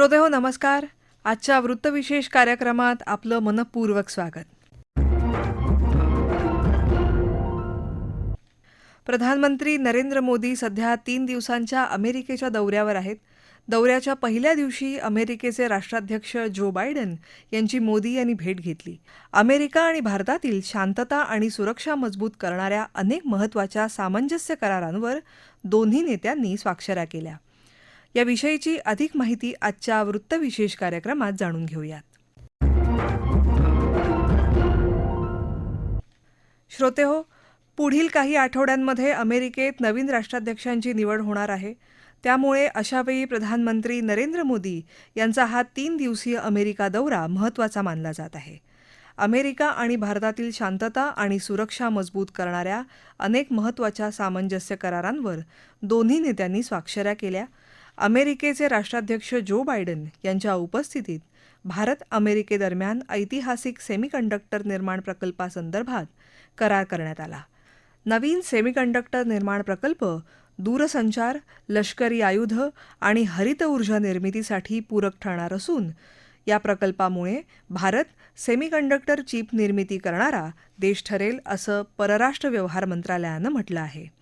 श्रोते हो नमस्कार. आजच्या वृत्तविशेष कार्यक्रमात आपलं मनपूर्वक स्वागत. प्रधानमंत्री नरेंद्र मोदी सध्या तीन दिवसांच्या अमेरिकेच्या दौऱ्यावर आहेत. दौऱ्याच्या पहिल्या दिवशी अमेरिकेचे राष्ट्राध्यक्ष जो बायडन यांची मोदी यांनी भेट घेतली. अमेरिका आणि भारतातील शांतता आणि सुरक्षा मजबूत करणाऱ्या अनेक महत्त्वाच्या सामंजस्य करारांवर दोन्ही नेत्यांनी स्वाक्षऱ्या केल्या. याविषयीची अधिक माहिती आजच्या वृत्तविशेष कार्यक्रमात जाणून घेऊयात. श्रोते हो पुढील काही आठवड्यांमध्ये अमेरिकेत नवीन राष्ट्राध्यक्षांची निवड होणार आहे. त्यामुळे अशावेळी प्रधानमंत्री नरेंद्र मोदी यांचा हा तीन दिवसीय अमेरिका दौरा महत्त्वाचा मानला जात आहे. अमेरिका आणि भारतातील शांतता आणि सुरक्षा मजबूत करणाऱ्या अनेक महत्त्वाच्या सामंजस्य करारांवर दोन्ही नेत्यांनी स्वाक्षऱ्या केल्या. अमेरिकेचे राष्ट्राध्यक्ष जो बायडन यांच्या उपस्थितीत भारत अमेरिकेदरम्यान ऐतिहासिक सेमीकंडक्टर निर्माण प्रकल्पासंदर्भात करार करण्यात आला. नवीन सेमीकंडक्टर निर्माण प्रकल्प दूरसंचार लष्करी आयुध आणि हरित ऊर्जा निर्मितीसाठी पूरक ठरणार असून या प्रकल्पामुळे भारत सेमीकंडक्टर चिप निर्मिती करणारा देश ठरेल असं परराष्ट्र व्यवहार मंत्रालयानं म्हटलं आहे.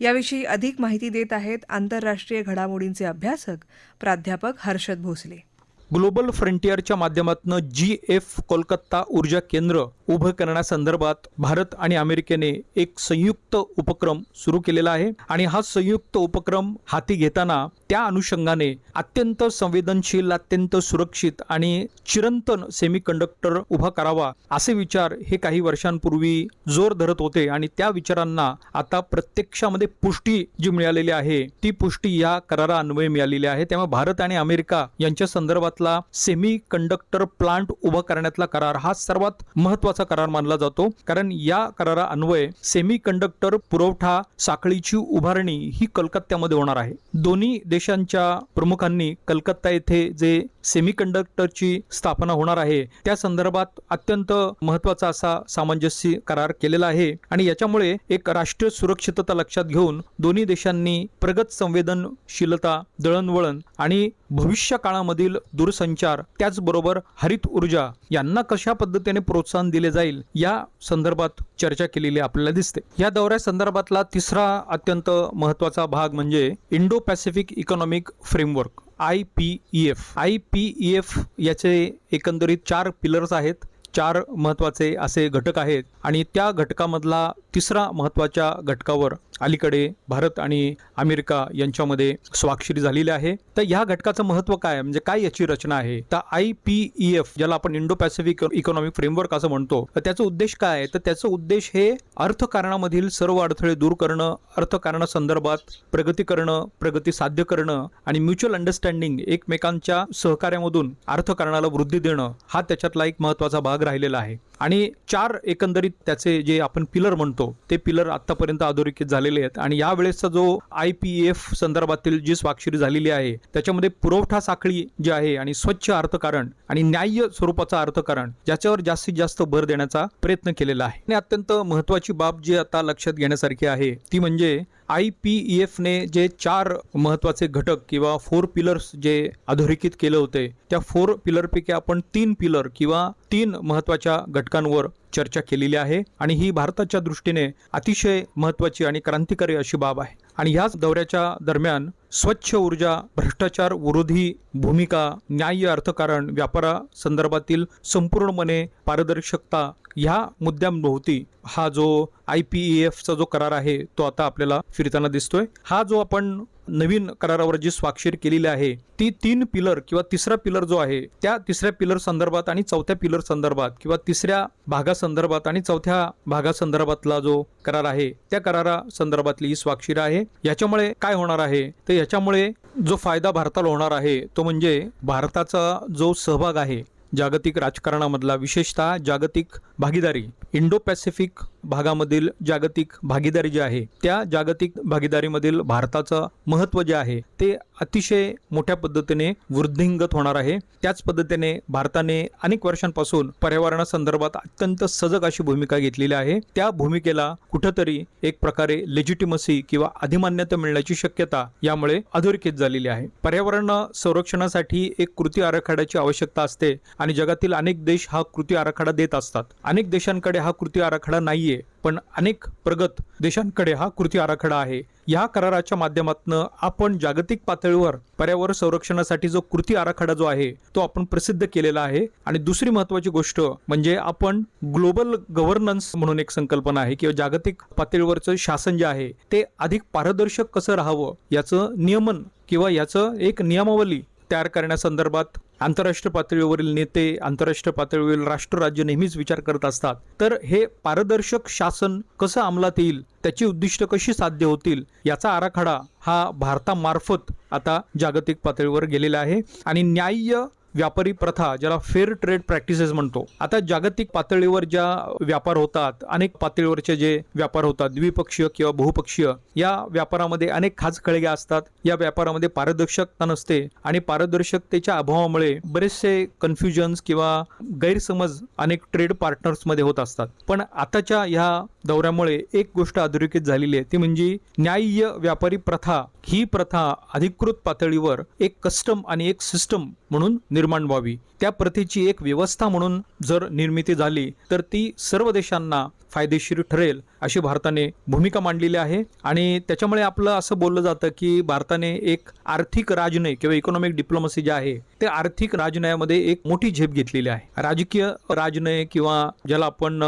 याविषयी अधिक माहिती देत आहेत आंतरराष्ट्रीय घडामोडींचे अभ्यासक प्राध्यापक हर्षद भोसले. ग्लोबल फ्रंटियरच्या माध्यमातून जी एफ कोलकाता ऊर्जा केंद्र उभं करण्यासंदर्भात भारत आणि अमेरिकेने एक संयुक्त उपक्रम सुरू केलेला आहे. आणि हा संयुक्त उपक्रम हाती घेताना त्या अनुषंगाने अत्यंत संवेदनशील अत्यंत सुरक्षित आणि चिरंतन सेमीकंडक्टर उभा करावा असे विचार हे काही वर्षांपूर्वी जोर धरत होते. आणि त्या विचारांना आता प्रत्यक्षामध्ये पुष्टी जी मिळालेली आहे ती पुष्टी या करारा अन्वये मिळालेली आहे. त्यामुळे भारत आणि अमेरिका यांच्या संदर्भातला सेमी कंडक्टर प्लांट उभा करण्यातला करार. हा सर्वात महत्त्वाचा करार मानला जातो. कारण या करारा अन्वये सेमी कंडक्टर पुरवठा साखळीची उभारणी ही कलकत्त्यामध्ये होणार आहे. दोन्ही देशांच्या प्रमुखांनी कलकत्ता येथे जे सेमीकंडक्टरची स्थापना होणार आहे. त्या संदर्भात अत्यंत महत्त्वाचा असा सामंजस्य करार केलेला आहे. आणि याच्यामुळे एक राष्ट्रीय सुरक्षितता लक्षात घेऊन दोन्ही देशांनी प्रगत संवेदनशीलता दळणवळण आणि भविष्य काळामधील दूरसंचार त्याचबरोबर हरित ऊर्जा यांना कशा पद्धतीने प्रोत्साहन दिले जाईल या संदर्भात चर्चा केलेली आपल्याला दिसते. या दौऱ्या संदर्भातला तिसरा अत्यंत महत्त्वाचा भाग म्हणजे Indo Pacific economic framework. I P E F. I P E F याचे एकंदरीत चार पिलर्स आहेत. चार महत्त्वाचे असे घटक आहेत आणि त्या घटकामधला तिसरा महत्त्वाच्या घटकावर अलीकडे भारत आणि अमेरिका यांच्यामध्ये स्वाक्षरी झालेली आहे. तर या घटकाचं महत्त्व काय? म्हणजे काय याची रचना आहे? तर आय पी ई एफ ज्याला आपण इंडो पॅसिफिक इकॉनॉमिक फ्रेमवर्क असं म्हणतो तर त्याचा उद्देश काय आहे? तर त्याचं उद्देश हे अर्थकारणामधील सर्व अडथळे दूर करणं अर्थकारणासंदर्भात प्रगती करणं प्रगती साध्य करणं आणि म्युच्युअल अंडरस्टँडिंग एकमेकांच्या सहकार्यामधून अर्थकारणाला वृद्धी देणं हा त्याच्यातला एक महत्त्वाचा भाग राहिलेला आहे. आणि चार एकंदरीत त्याचे जे आपण पिलर म्हणतो ते पिलर आतापर्यंत अधोरेखित झालेले आहेत. आणि यावेळेसचा जो आय पी एफ संदर्भातील जी स्वाक्षरी झालेली आहे त्याच्यामध्ये पुरवठा साखळी जी आहे आणि स्वच्छ अर्थकारण आणि न्याय्य स्वरूपाचा अर्थकारण ज्याच्यावर जास्तीत जास्त भर देण्याचा प्रयत्न केलेला आहे. आणि अत्यंत महत्वाची बाब जी आता लक्षात घेण्यासारखी आहे ती म्हणजे आय पी ई एफने जे चार महत्त्वाचे घटक किंवा फोर पिलर्स जे अधोरेखित केले होते त्या फोर पिलरपैकी आपण तीन पिलर किंवा तीन महत्त्वाच्या घटकांवर चर्चा केलेली आहे आणि ही भारताच्या दृष्टीने अतिशय महत्वाची आणि क्रांतिकारी अशी बाब आहे. आणि ह्याच दौऱ्याच्या दरम्यान स्वच्छ ऊर्जा भ्रष्टाचार विरोधी भूमिका न्याय्य अर्थकारण व्यापारा संदर्भातील संपूर्णपणे पारदर्शकता ह्या मुद्द्यांभोवती हा जो आय पी ई एफचा जो करार आहे तो आता आपल्याला फिरताना दिसतोय. हा जो आपण नवीन करारावर जी स्वाक्षरी केलेली आहे ती तीन पिलर किंवा तिसरा पिलर जो आहे त्या तिसऱ्या पिलर संदर्भात आणि चौथ्या पिलर संदर्भात किंवा तिसऱ्या भागासंदर्भात आणि चौथ्या भागासंदर्भातला जो करार आहे त्या करारा संदर्भातली ही स्वाक्षरी आहे. याच्यामुळे काय होणार आहे? तर याच्यामुळे जो फायदा भारताला होणार आहे तो म्हणजे भारताचा जो सहभाग आहे जागतिक राजकारणामधला विशेषतः जागतिक भागीदारी इंडो पॅसिफिक भागामधील जागतिक भागीदारी जी आहे त्या जागतिक भागीदारीमधील भारताचं महत्त्व जे आहे ते अतिशय मोठ्या पद्धतीने वृद्धिंगत होणार आहे. त्याच पद्धतीने भारताने अनेक वर्षांपासून पर्यावरणासंदर्भात अत्यंत सजग अशी भूमिका घेतलेली आहे. त्या भूमिकेला कुठंतरी एक प्रकारे लेजिटिमसी किंवा अधिमान्यता मिळण्याची शक्यता यामुळे अधोरेखित झालेली आहे. पर्यावरण संरक्षणासाठी एक कृती आराखड्याची आवश्यकता असते आणि जगातील अनेक देश हा कृती आराखडा देत असतात. अनेक देशांकडे हा कृती आराखडा नाहीये. पण अनेक प्रगत देशांकडे हा कृती आराखडा आहे. या कराराच्या माध्यमातून आपण जागतिक पातळीवर पर्यावरण संरक्षणासाठी जो कृती आराखडा जो आहे तो आपण प्रसिद्ध केलेला आहे. आणि दुसरी महत्वाची गोष्ट म्हणजे आपण ग्लोबल गव्हर्नन्स म्हणून एक संकल्पना आहे किंवा जागतिक पातळीवरचं शासन जे आहे ते अधिक पारदर्शक कसं राहावं याचं नियमन किंवा याचं एक नियमावली तयार करण्यासंदर्भात आंतरराष्ट्रीय पातळीवरील नेते आंतरराष्ट्रीय पातळीवरील राष्ट्र राज्य नेहमीच विचार करत असतात. तर हे पारदर्शक शासन कसं अंमलात येईल? त्याची उद्दिष्ट कशी साध्य होतील? याचा आराखडा हा भारतामार्फत आता जागतिक पातळीवर गेलेला आहे. आणि न्याय्य व्यापारी प्रथा ज्याला फेअर ट्रेड प्रॅक्टिसेस म्हणतो. आता जागतिक पातळीवर ज्या व्यापार होतात अनेक पातळीवरचे जे व्यापार होतात द्विपक्षीय किंवा बहुपक्षीय या व्यापारामध्ये अनेक खाचखळगे असतात. या व्यापारामध्ये पारदर्शकता नसते आणि पारदर्शकतेच्या अभावामुळे बरेचसे कन्फ्युजन्स किंवा गैरसमज अनेक ट्रेड पार्टनर्समध्ये होत असतात. पण आताच्या ह्या दौऱ्यामुळे एक गोष्ट अधोरेखित झालेली आहे ती म्हणजे न्याय्य व्यापारी प्रथा ही प्रथा अधिकृत पातळीवर एक कस्टम आणि एक सिस्टम म्हणून निर्माण व्हावी. त्या प्रथेची एक व्यवस्था म्हणून जर निर्मिती झाली तर ती सर्व देशांना फायदेशीर ठरेल अशी भारताने भूमिका मांडलेली आहे. आणि त्याच्यामुळे आपलं असं बोललं जातं की भारताने एक आर्थिक राजनय किंवा इकॉनॉमिक डिप्लोमसी जे आहे ते आर्थिक राजनयामध्ये एक मोठी झेप घेतलेली आहे. राजकीय राजनय किंवा ज्याला आपण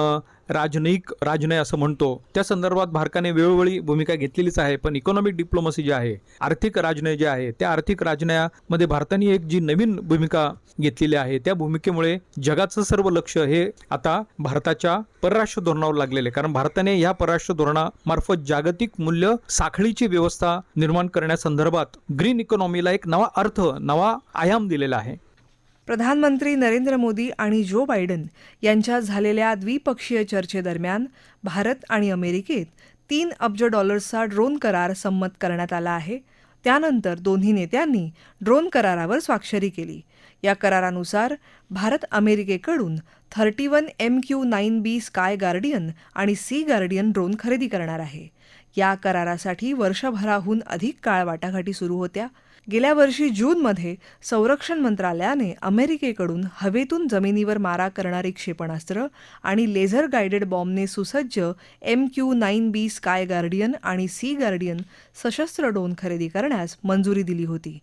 राजनयिक राजनय असं म्हणतो. त्या संदर्भात भारताने वेळोवेळी भूमिका घेतलेलीच आहे पण इकॉनॉमिक डिप्लोमसी जे आहे आर्थिक राजनय जे आहे त्या आर्थिक राजनयामध्ये भारताने एक जी नवीन भूमिका घेतलेली आहे त्या भूमिकेमुळे जगाचं सर्व लक्ष हे आता भारताच्या परराष्ट्र धोरणावर लागलेले कारण भारताने या परराष्ट्र धोरणामार्फत जागतिक मूल्य साखळीची व्यवस्था निर्माण करण्यासंदर्भात ग्रीन इकॉनॉमीला एक नवा अर्थ नवा आयाम दिलेला आहे. प्रधानमंत्री नरेंद्र मोदी आणि जो बायडन यांच्यात झालेल्या द्विपक्षीय चर्चेदरम्यान भारत आणि अमेरिकेत तीन अब्ज डॉलर्सचा ड्रोन करार संमत करण्यात आला आहे. त्यानंतर दोन्ही नेत्यांनी ड्रोन करारावर स्वाक्षरी केली. या करारानुसार Bharat अमेरिकेकडून thirty one M Q nine B sky guardian आणि सी गार्डियन ड्रोन खरेदी करणार आहे. या करारासाठी वर्षभराहून अधिक काळ वाटाघाटी सुरू होत्या. गेल्या वर्षी जूनमध्ये संरक्षण मंत्रालयाने अमेरिकेकडून हवेतून जमिनीवर मारा करणारी क्षेपणास्त्र आणि लेझर गायडेड बॉम्बने सुसज्ज M Q nine B sky guardian आणि सी गार्डियन सशस्त्र ड्रोन खरेदी करण्यास मंजुरी दिली होती.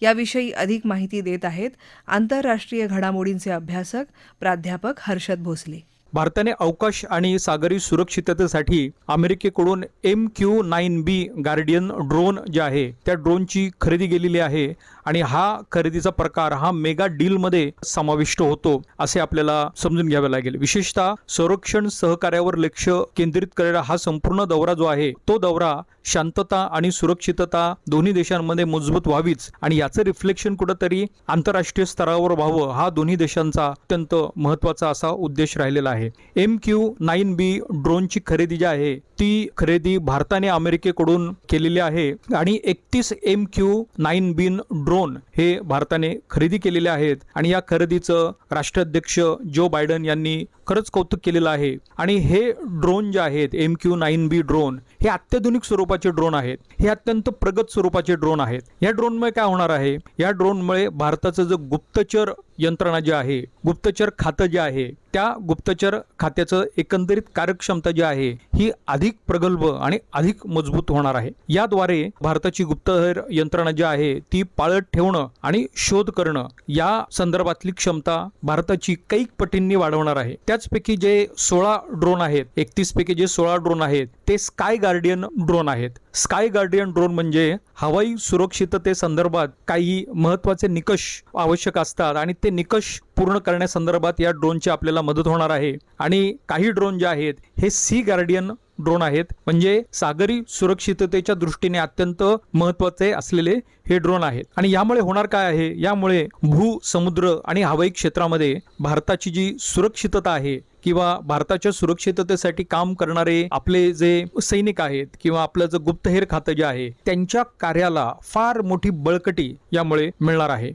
याविषयी अधिक माहिती देत आहेत आंतरराष्ट्रीय घडामोडींचे अभ्यासक प्राध्यापक हर्षद भोसले. भारताने अवकाश आणि सागरी सुरक्षिततेसाठी अमेरिकेकडून M Q nine B guardian drone जे आहे त्या ड्रोनची खरेदी केलेली आहे. आणि हा खरेदीचा प्रकार हा मेगा डीलमध्ये समाविष्ट होतो असे आपल्याला समजून घ्यावे लागेल. विशेषतः संरक्षण सहकार्यावर लक्ष केंद्रित करणारा हा संपूर्ण दौरा जो आहे तो दौरा शांतता आणि सुरक्षितता दोन्ही देशांमध्ये मजबूत व्हावीच आणि याचं रिफ्लेक्शन कुठंतरी आंतरराष्ट्रीय स्तरावर व्हावं हा दोन्ही देशांचा अत्यंत महत्त्वाचा असा उद्देश राहिलेला आहे. एम क्यू नाईन बी ड्रोनची खरेदी जी आहे ती खरेदी भारताने अमेरिकेकडून केलेली आहे आणि एकतीस M Q nine B drone drone हे भारताने खरेदी केलेले आहेत आणि या खरेदीचं राष्ट्राध्यक्ष जो बायडन यांनी खरंच कौतुक केलेलं आहे. आणि हे ड्रोन जे आहेत M Q nine B drone हे अत्याधुनिक स्वरूपाचे ड्रोन आहेत. हे अत्यंत प्रगत स्वरूपाचे ड्रोन आहेत. या ड्रोनमुळे काय होणार आहे? या ड्रोनमुळे भारताचं जे गुप्तचर यंत्रणा जी आहे गुप्तचर खातं जे आहे त्या गुप्तचर खात्याचं एकंदरीत कार्यक्षमता जी आहे ही अधिक प्रगल्भ आणि अधिक मजबूत होणार आहे. याद्वारे भारताची गुप्तहेर यंत्रणा जी आहे ती पाळत ठेवणं आणि शोध करणं या संदर्भातली क्षमता भारताची कैक पटींनी वाढवणार आहे. त्याचपैकी जे सोळा ड्रोन आहेत एकतीस पैकी जे सोळा ड्रोन आहेत ते स्काय गार्डियन ड्रोन आहेत. स्काय गार्डियन ड्रोन म्हणजे हवाई सुरक्षिततेसंदर्भात काही महत्त्वाचे निकष आवश्यक असतात आणि ते निकष पूर्ण करण्यासंदर्भात या ड्रोनची आपल्याला मदत होणार आहे. आणि काही ड्रोन जे आहेत हे सी गार्डियन ड्रोन आहेत. म्हणजे सागरी सुरक्षिततेच्या दृष्टीने अत्यंत महत्त्वाचे असलेले हे ड्रोन आहेत. आणि यामुळे होणार काय आहे? यामुळे भू समुद्र आणि हवाई क्षेत्रामध्ये भारताची जी सुरक्षितता आहे किंवा भारताच्या सुरक्षिततेसाठी काम करणारे आपले जे सैनिक आहेत किंवा आपलं जे गुप्तहेर खातं जे आहे त्यांच्या कार्याला फार मोठी बळकटी यामुळे मिळणार आहे.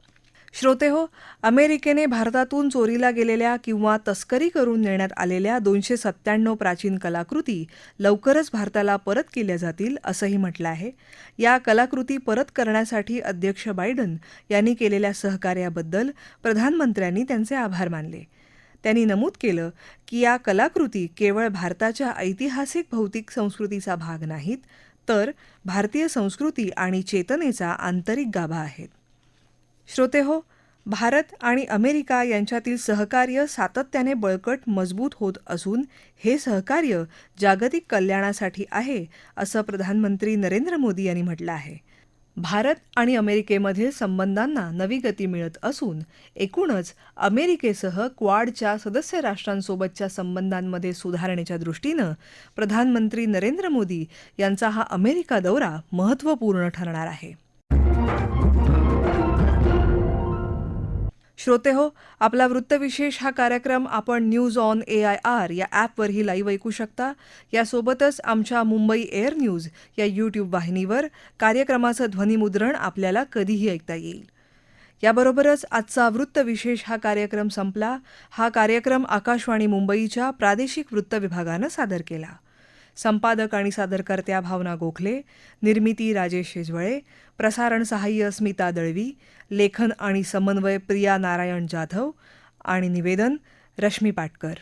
श्रोते हो अमेरिकेने भारतातून चोरीला गेलेल्या किंवा तस्करी करून नेण्यात आलेल्या दोनशे सत्त्याण्णव प्राचीन कलाकृती लवकरच भारताला परत केल्या जातील असंही म्हटलं आहे. या कलाकृती परत करण्यासाठी अध्यक्ष बायडन यांनी केलेल्या सहकार्याबद्दल प्रधानमंत्र्यांनी त्यांचे आभार मानले. त्यांनी नमूद केलं की या कलाकृती केवळ भारताच्या ऐतिहासिक भौतिक संस्कृतीचा भाग नाहीत तर भारतीय संस्कृती आणि चेतनेचा आंतरिक गाभा आहेत. श्रोते हो भारत आणि अमेरिका यांच्यातील सहकार्य सातत्याने बळकट मजबूत होत असून हे सहकार्य जागतिक कल्याणासाठी आहे असं प्रधानमंत्री नरेंद्र मोदी यांनी म्हटलं आहे. भारत आणि अमेरिकेमधील संबंधांना नवी गती मिळत असून एकूणच अमेरिकेसह क्वाडच्या सदस्य राष्ट्रांसोबतच्या संबंधांमध्ये सुधारणेच्या दृष्टीनं प्रधानमंत्री नरेंद्र मोदी यांचा हा अमेरिका दौरा महत्त्वपूर्ण ठरणार आहे. श्रोते हो आपला वृत्तविशेष हा कार्यक्रम आपण news on A I R या ॲपवरही लाईव्ह ऐकू शकता. यासोबतच आमच्या मुंबई एअर न्यूज या यूट्यूब वाहिनीवर कार्यक्रमाचं ध्वनिमुद्रण आपल्याला कधीही ऐकता येईल. याबरोबरच आजचा वृत्तविशेष हा कार्यक्रम संपला. हा कार्यक्रम आकाशवाणी मुंबईच्या प्रादेशिक वृत्त विभागानं सादर केला. संपादक आणि सादरकर्त्या भावना गोखले निर्मिती राजेश शेजवळे प्रसारण सहाय्य स्मिता दळवी लेखन आणि समन्वय प्रिया नारायण जाधव आणि निवेदन रश्मी पाटकर.